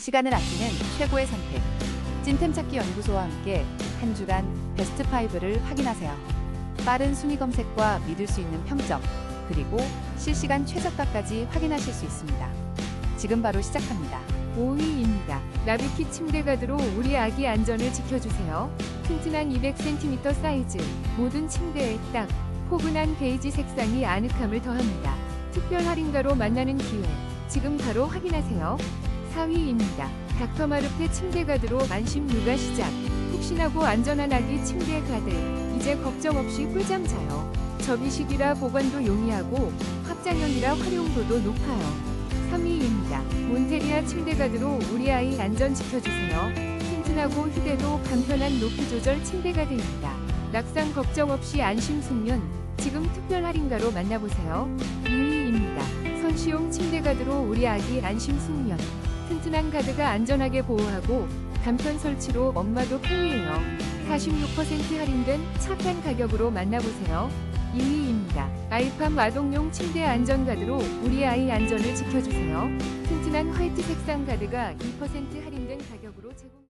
시간을 아끼는 최고의 선택. 찐템 찾기 연구소와 함께 한 주간 베스트 5를 확인하세요. 빠른 순위 검색과 믿을 수 있는 평점, 그리고 실시간 최저가까지 확인하실 수 있습니다. 지금 바로 시작합니다. 5위입니다. 라비키 침대 가드로 우리 아기 안전을 지켜주세요. 튼튼한 200cm 사이즈, 모든 침대에 딱 포근한 베이지 색상이 아늑함을 더합니다. 특별 할인가로 만나는 기회, 지금 바로 확인하세요. 4위입니다. 닥터마르페 침대 가드로 안심 육아 시작. 푹신하고 안전한 아기 침대 가드, 이제 걱정 없이 꿀잠 자요. 접이식이라 보관도 용이하고 확장형이라 활용도도 높아요. 3위입니다. 몬테리아 침대 가드로 우리 아이 안전 지켜주세요. 튼튼하고 휴대도 간편한 높이 조절 침대 가드입니다. 낙상 걱정 없이 안심 숙면. 지금 특별 할인가로 만나보세요. 2위입니다. 선시용 침대 가드로 우리 아기 안심 숙면. 튼튼한 가드가 안전하게 보호하고 간편 설치로 엄마도 편리해요. 46% 할인된 착한 가격으로 만나보세요. 2위입니다. 아이팜 아동용 침대 안전 가드로 우리 아이 안전을 지켜주세요. 튼튼한 화이트 색상 가드가 2% 할인된 가격으로 제공.